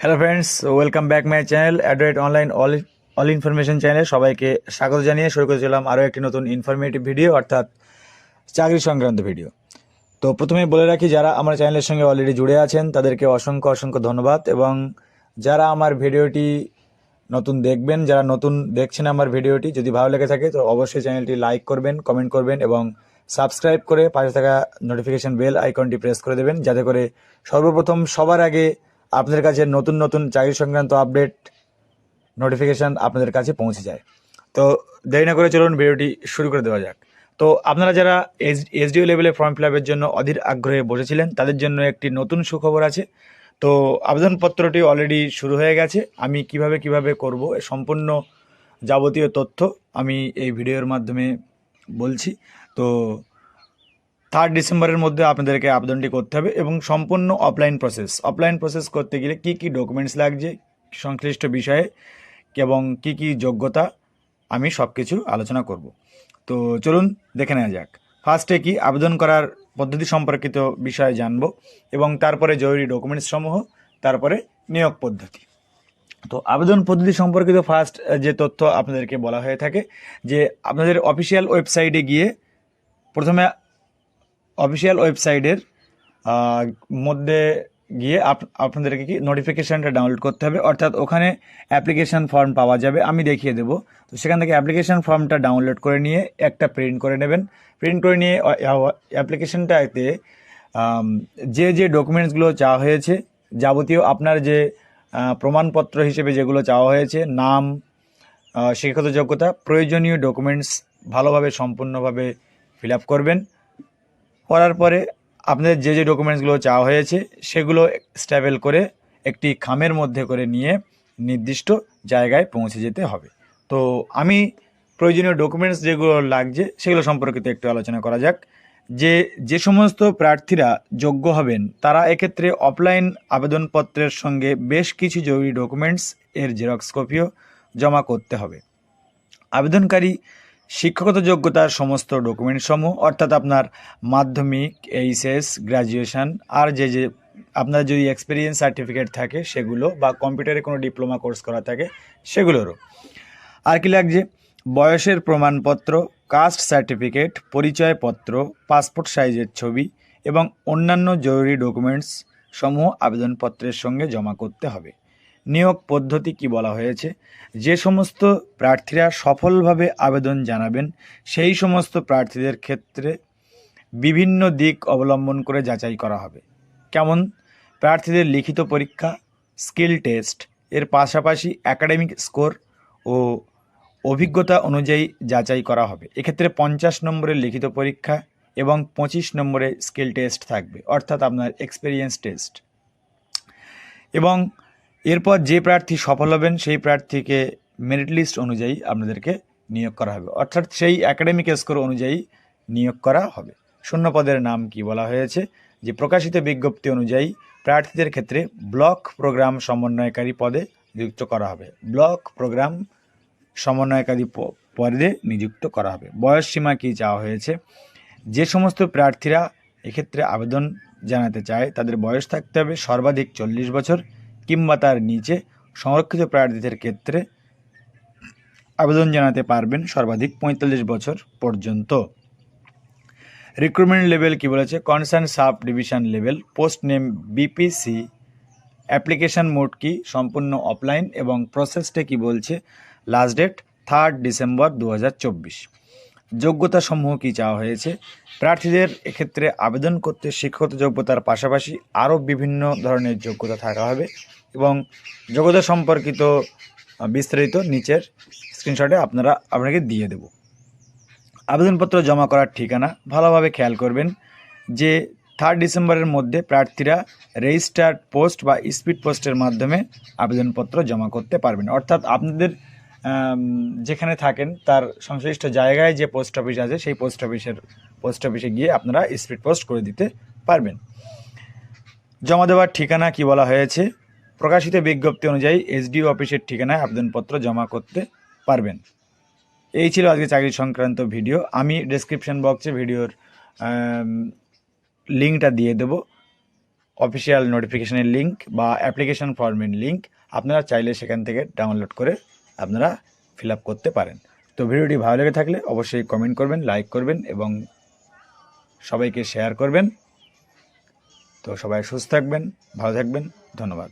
Hello friends welcome back my channel Android online all all information চ্যানেলে সবাইকে স্বাগত জানিয়ে শুরু করেছিলাম আরও একটি নতুন ইনফরমেটিভ ভিডিও অর্থাৎ চাকরি সংক্রান্ত ভিডিও তো প্রথমে বলে রাখি, যারা আমার চ্যানেলের সঙ্গে অলরেডি জুড়ে আছেন, তাদেরকে অসংখ্য অসংখ্য ধন্যবাদ। এবং যারা আমার ভিডিওটি নতুন দেখবেন, যারা নতুন দেখছেন আমার ভিডিওটি যদি ভালো লেগে থাকে, তো অবশ্যই চ্যানেলটি লাইক করবেন কমেন্ট করবেন এবং সাবস্ক্রাইব করে পাশে থাকা নোটিফিকেশান বেল আইকনটি প্রেস করে দেবেন, যাতে করে সর্বপ্রথম সবার আগে আপনাদের কাছে নতুন নতুন চাকরি সংক্রান্ত আপডেট নোটিফিকেশান আপনাদের কাছে পৌঁছে যায়। তো দেরি না করে চলুন ভিডিওটি শুরু করে দেওয়া যাক। তো আপনারা যারা এস এসডিও লেভেলে ফর্ম ফিল জন্য অধীর আগ্রহে বসেছিলেন, তাদের জন্য একটি নতুন সুখবর আছে। তো আবেদনপত্রটি অলরেডি শুরু হয়ে গেছে। আমি কীভাবে কীভাবে করব সম্পূর্ণ যাবতীয় তথ্য আমি এই ভিডিওর মাধ্যমে বলছি। তো থার্ড ডিসেম্বরের মধ্যে আপনাদেরকে আবেদনটি করতে হবে এবং সম্পূর্ণ অফলাইন প্রসেস অফলাইন প্রসেস করতে গেলে কি কি ডকুমেন্টস লাগছে, সংশ্লিষ্ট বিষয়ে, এবং কি কি যোগ্যতা, আমি সব কিছু আলোচনা করব। তো চলুন দেখে নেওয়া যাক। ফার্স্টে কি? আবেদন করার পদ্ধতি সম্পর্কিত বিষয়ে জানব এবং তারপরে জরুরি ডকুমেন্টস সমূহ, তারপরে নিয়োগ পদ্ধতি। তো আবেদন পদ্ধতি সম্পর্কিত ফার্স্ট যে তথ্য আপনাদেরকে বলা হয়ে থাকে যে, আপনাদের অফিসিয়াল ওয়েবসাইটে গিয়ে প্রথমে অফিসিয়াল ওয়েবসাইটের মধ্যে গিয়ে আপ- আপনাদেরকে কি নোটিফিকেশানটা ডাউনলোড করতে হবে। অর্থাৎ ওখানে অ্যাপ্লিকেশান ফর্ম পাওয়া যাবে, আমি দেখিয়ে দেবো। তো সেখান থেকে অ্যাপ্লিকেশান ফর্মটা ডাউনলোড করে নিয়ে একটা প্রিন্ট করে নেবেন। প্রিন্ট করে নিয়ে অ্যাপ্লিকেশানটাতে যে যে ডকুমেন্টসগুলো চাওয়া হয়েছে, যাবতীয় আপনার যে প্রমাণপত্র হিসেবে যেগুলো চাওয়া হয়েছে, নাম শিক্ষাগত যোগ্যতা, প্রয়োজনীয় ডকুমেন্টস ভালোভাবে, সম্পূর্ণভাবে ফিল করবেন। করার পরে আপনাদের যে যে ডকুমেন্টসগুলো চাওয়া হয়েছে, সেগুলো স্ট্যাবেল করে একটি খামের মধ্যে করে নিয়ে নির্দিষ্ট জায়গায় পৌঁছে যেতে হবে। তো আমি প্রয়োজনীয় ডকুমেন্টস যেগুলো লাগছে, সেগুলো সম্পর্কিত একটু আলোচনা করা যাক। যে যে সমস্ত প্রার্থীরা যোগ্য হবেন, তারা এক্ষেত্রে অফলাইন আবেদনপত্রের সঙ্গে বেশ কিছু জরুরি ডকুমেন্টস এর জেরক্স কপিও জমা করতে হবে। আবেদনকারী শিক্ষাগত যোগ্যতার সমস্ত ডকুমেন্ট সমূহ অর্থাৎ আপনার মাধ্যমিক, এইচএস গ্র্যাজুয়েশন আর যে যে আপনার যদি এক্সপিরিয়েন্স সার্টিফিকেট থাকে সেগুলো বা কম্পিউটারে কোনো ডিপ্লোমা কোর্স করা থাকে সেগুলোরও। আর কি লাগছে? বয়সের প্রমাণপত্র, কাস্ট সার্টিফিকেট, পরিচয়পত্র, পাসপোর্ট সাইজের ছবি এবং অন্যান্য জরুরি ডকুমেন্টস সমূহ আবেদনপত্রের সঙ্গে জমা করতে হবে। নিয়োগ পদ্ধতি কি বলা হয়েছে? যে সমস্ত প্রার্থীরা সফলভাবে আবেদন জানাবেন, সেই সমস্ত প্রার্থীদের ক্ষেত্রে বিভিন্ন দিক অবলম্বন করে যাচাই করা হবে। কেমন? প্রার্থীদের লিখিত পরীক্ষা, স্কিল টেস্ট, এর পাশাপাশি একাডেমিক স্কোর ও অভিজ্ঞতা অনুযায়ী যাচাই করা হবে। এক্ষেত্রে পঞ্চাশ নম্বরের লিখিত পরীক্ষা এবং পঁচিশ নম্বরের স্কিল টেস্ট থাকবে, অর্থাৎ আপনার এক্সপিরিয়েন্স টেস্ট। এবং এরপর যে প্রার্থী সফল হবেন, সেই প্রার্থীকে মেরিট লিস্ট অনুযায়ী আপনাদেরকে নিয়োগ করা হবে। অর্থাৎ সেই একাডেমিক স্কোর অনুযায়ী নিয়োগ করা হবে। শূন্য পদের নাম কি বলা হয়েছে? যে প্রকাশিত বিজ্ঞপ্তি অনুযায়ী প্রার্থীদের ক্ষেত্রে ব্লক প্রোগ্রাম সমন্বয়কারী পদে নিযুক্ত করা হবে। ব্লক প্রোগ্রাম সমন্বয়কারী পদে নিযুক্ত করা হবে। বয়স সীমা কী চাওয়া হয়েছে? যে সমস্ত প্রার্থীরা এক্ষেত্রে আবেদন জানাতে চায়, তাদের বয়স থাকতে হবে সর্বাধিক চল্লিশ বছর। কিংবা তার নিচে সংরক্ষিত প্রার্থীদের ক্ষেত্রে আবেদন জানাতে পারবেন সর্বাধিক পঁয়তাল্লিশ বছর পর্যন্ত। রিক্রুটমেন্ট লেভেল কি বলেছে? Concern sub division level post name BPC application mode কি? সম্পূর্ণ অফলাইন এবং প্রসেসটা কি বলছে? লাস্ট ডেট থার্ড ডিসেম্বর দু হাজার চব্বিশ। যোগ্যতা সমূহ কি চাওয়া হয়েছে? প্রার্থীদের এক্ষেত্রে আবেদন করতে শিক্ষাগত যোগ্যতার পাশাপাশি আরও বিভিন্ন ধরনের যোগ্যতা থাকা হবে এবং যোগ্যতা সম্পর্কিত বিস্তারিত নিচের স্ক্রিনশটে আপনারা, আপনাকে দিয়ে দেব। আবেদনপত্র জমা করার ঠিকানা ভালোভাবে খেয়াল করবেন যে থার্ড ডিসেম্বরের মধ্যে প্রার্থীরা রেজিস্টার্ড পোস্ট বা স্পিড পোস্টের মাধ্যমে আবেদনপত্র জমা করতে পারবেন। অর্থাৎ আপনাদের যেখানে থাকেন, তার সংশ্লিষ্ট জায়গায় যে পোস্ট অফিস আছে, সেই পোস্ট অফিসের, পোস্ট অফিসে গিয়ে আপনারা স্পিড পোস্ট করে দিতে পারবেন। জমা দেওয়ার ঠিকানা কি বলা হয়েছে? প্রকাশিত বিজ্ঞপ্তি অনুযায়ী এসডিও অফিসের ঠিকানায় আবেদনপত্র জমা করতে পারবেন। এই ছিল আজকে চাকরি সংক্রান্ত ভিডিও। আমি ডেসক্রিপশন বক্সে ভিডিওর লিঙ্কটা দিয়ে দেবো। অফিসিয়াল নোটিফিকেশনের লিঙ্ক বা অ্যাপ্লিকেশন ফর্মের লিঙ্ক আপনারা চাইলে সেখান থেকে ডাউনলোড করে আপনারা ফিল করতে পারেন। তো ভিডিওটি ভালো লেগে থাকলে অবশ্যই কমেন্ট করবেন, লাইক করবেন এবং সবাইকে শেয়ার করবেন। তো সবাই সুস্থ থাকবেন, ভালো থাকবেন, ধন্যবাদ।